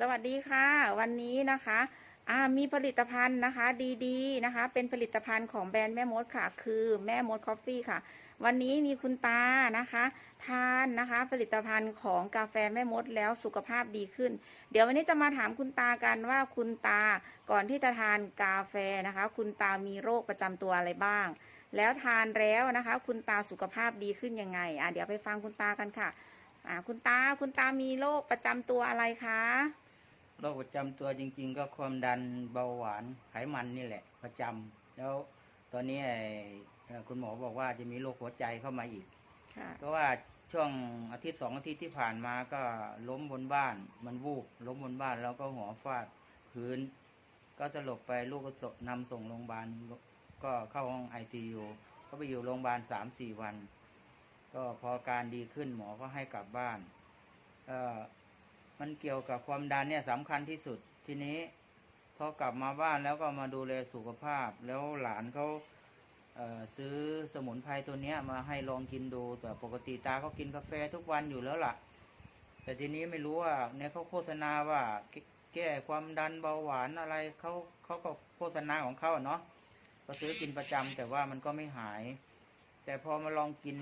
สวัสดีค่ะ วันนี้นะคะมีผลิตภัณฑ์นะคะดีๆนะคะ เป็นผลิตภัณฑ์ของแบรนด์แม่มดค่ะ คือแม่มดคอฟฟี่ค่ะ วันนี้มีคุณตานะคะ ทานนะคะ ผลิตภัณฑ์ของกาแฟแม่มดแล้วสุขภาพดีขึ้น เดี๋ยววันนี้จะมาถามคุณตากันว่าคุณตาก่อนที่จะทานกาแฟนะคะ คุณตามีโรคประจำตัวอะไรบ้าง แล้วทานแล้วนะคะ คุณตาสุขภาพดีขึ้นยังไงอะเดี๋ยวไปฟังคุณตากันค่ะอ่าคุณตาคุณตามีโรคประจำตัวอะไรคะ โรคประจำตัวจริง ๆ ก็ความดันเบาหวานไขมันนี่แหละ ประจำแล้วตอนนี้ไอ้เอ่อคุณหมอบอกว่าจะมีโรคหัวใจเข้ามาอีกค่ะเพราะว่าช่วงอาทิตย์สองอาทิตย์ที่ผ่านมาก็ล้มบนบ้าน มันวูบล้มบนบ้านแล้วก็หัวฟาดพื้น ก็สลบไปลูกก็ส่งนำส่งโรงพยาบาลก็เข้าห้องไอซียูก็ไปอยู่โรงพยาบาลสามสี่วัน ก็พอการดีขึ้นหมอก็ให้กลับบ้านเอ่อ มันเกี่ยวกับความดันเนี่ยสำคัญที่สุดทีนี้พอกลับมาบ้านแล้วก็มาดูแลสุขภาพ แล้วหลานเขาเซื้อสมุนไพรตัวเนี้ยมาให้ลองกินดูแต่ปกติตาเขากินกาแฟทุกวันอยู่แล้วล่ะ แต่ทีนี้ไม่รู้ว่าเนี่ยเขาโฆษณาว่าแก้ความดันเบาหวานอะไรเขาเขาก็โฆษณาของเขาเนาะก็ซื้อกินประจำแต่ว่ามันก็ไม่หาย แต่พอมาลองกิน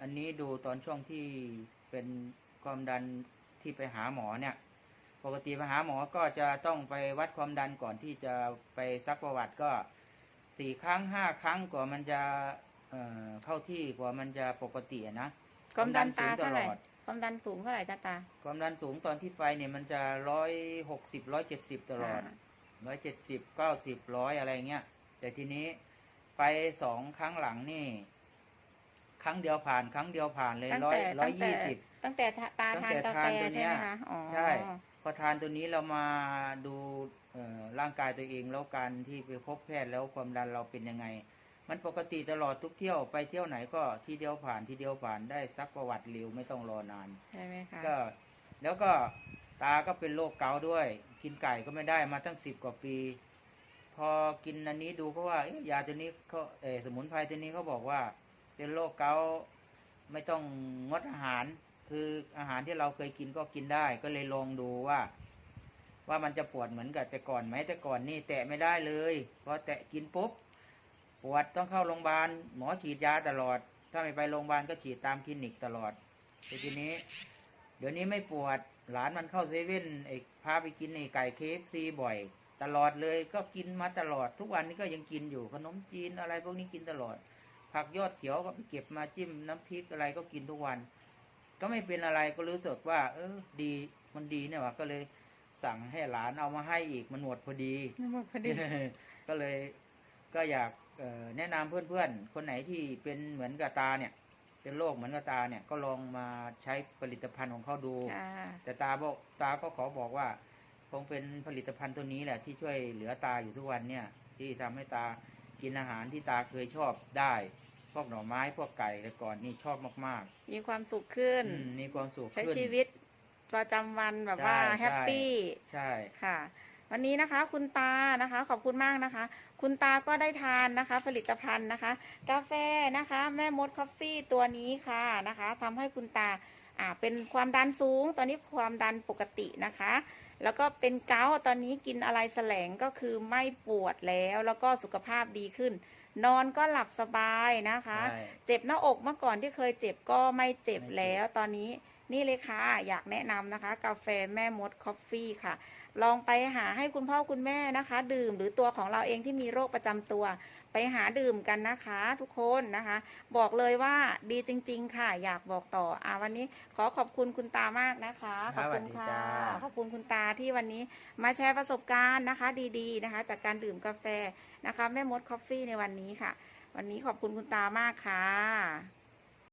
อันนี้ดูตอนช่วงที่เป็นความดัน ที่ไปหาหมอเนี่ย ปกติไปหาหมอก็จะต้องไปวัดความดันก่อนที่จะไปซักประวัติก็สี่ครั้งห้าครั้งกว่ามันจะเอ่อเข้าที่กว่ามันจะปกติอะนะความดันตาสูงตเท่าไหลร่อดความดันสูงเท่าไหร่จ้าตา ความดันสูงตอนที่ไปเนี่ยมันจะร้อยหกสิบร้อยเจ็ดสิบตลอดค่ะร้อยเจ็ดสิบเก้าสิบร้อยอะไรเงี้ยแต่ทีนี้ไปสองครั้งหลังนี่ ครั้งเดียวผ่านครั้งเดียวผ่านเลยตั้งร้อยแต่ร้อตั้ยงแต่ ยี่สิบ ตั้งแต่ตาตั้งทานแต่กาทาแฟนตัวเนี้ใช่ย ไหมคะอ๋อ ใช่ พอทานตัวนี้เรามาดูเอ่อร่างกายตัวเองแล้วการที่ไปพบแพทย์แล้วความดันเราเป็นยังไง มันปกติตลอดทุกเที่ยวไปเที่ยวไหนก็ทีเดียวผ่านทีเดียวผ่านได้ซักประวัติเร็วไม่ต้องรอนาน ใช่ไหมคะ ก็แล้วก็ตาก็เป็นโรคเกาต์ด้วย กินไก่ก็ไม่ได้มาตั้งสิบกว่าปี พอกินอันนี้ดูเขาว่าเอ๊ะยาตัวนี้เขาเออสมุนไพรตัวนี้เขาบอกว่า เป็นโรคเกาต์ไม่ต้องงดอาหาร คืออาหารที่เราเคยกินก็กินได้ ก็เลยลองดูว่า ว่ามันจะปวดเหมือนกับแต่ก่อนไหมแต่ก่อนนี่แตะไม่ได้เลยพอแตะกินปุ๊บปวดต้องเข้าโรงพยาบาลหมอฉีดยาตลอด ถ้าไม่ไปโรงพยาบาลก็ฉีดตามคลินิกตลอดแต่ทีนี้ เดี๋ยวนี้ไม่ปวดหลานมันเข้าเซเว่นไอ้พาไปกินไอ้ไก่เคฟซีบ่อย ตลอดเลยก็กินมาตลอด ทุกวันนี้ก็ยังกินอยู่ขนมจีนอะไรพวกนี้กินตลอด ผักยอดเขียวก็ไปเก็บมาจิ้มน้ำพริกอะไรก็กินทุกวัน ก็ไม่เป็นอะไรก็รู้สึกว่า เออ ดีมันดีเนี่ยว่ะก็เลยสั่งให้หลานเอามาให้อีกมันหมดพอดีพอดี ก็เลยก็อยากเอ่อแนะนำเพื่อนๆ คนไหนที่เป็นเหมือนกับตาเนี่ย เป็นโรคเหมือนกับตาเนี่ย ก็ลองมาใช้ผลิตภัณฑ์ของเขาดูค่ะแต่ตาบอกตาก็ขอบอกว่า คงเป็นผลิตภัณฑ์ตัวนี้แหละที่ช่วยเหลือตาอยู่ทุกวันเนี่ย ที่ทำให้ตา กินอาหารที่ตาเคยชอบได้ พวกหน่อไม้พวกไก่แต่ก่อนนี่ชอบมากมีความสุขขึ้ๆน อืมมีความสุขใช้ขึ้น ชีวิตประจำวันแบบว่าใช่ แฮปปี้ใช่ ค่ะ วันนี้นะคะ คุณตานะคะ ขอบคุณมากนะคะ คุณตาก็ได้ทานนะคะ ผลิตภัณฑ์นะคะ กาแฟนะคะ แม่มดคอฟฟี่ตัวนี้ค่ะนะคะทำให้คุณตา อ่าเป็นความดันสูง ตอนนี้ความดันปกตินะคะ แล้วก็เป็นเกาต์ตอนนี้กินอะไรแสลงก็คือไม่ปวดแล้วแล้วก็สุขภาพดีขึ้น นอนก็หลับสบายนะคะใช่เจ็บหน้าอกเมื่อก่อนที่เคยเจ็บก็ไม่เจ็บไม่เจ็บแล้วตอนนี้ นี่เลยค่ะ อยากแนะนำนะคะ กาแฟแม่มดคอฟฟี่ค่ะ ลองไปหาให้คุณพ่อคุณแม่นะคะ ดื่มหรือตัวของเราเองที่มีโรคประจำตัว ไปหาดื่มกันนะคะทุกคนนะคะ บอกเลยว่าดีจริง ๆ ค่ะ อยากบอกต่ออ่าวันนี้ขอขอบคุณคุณตามากนะคะ ขอบคุณค่ะสวัสดีจ้าขอบคุณคุณตาที่วันนี้มาแชร์ประสบการณ์นะคะ ดีๆนะคะ จากการดื่มกาแฟนะคะ แม่มดคอฟฟี่ในวันนี้ค่ะ วันนี้ขอบคุณคุณตามากค่ะ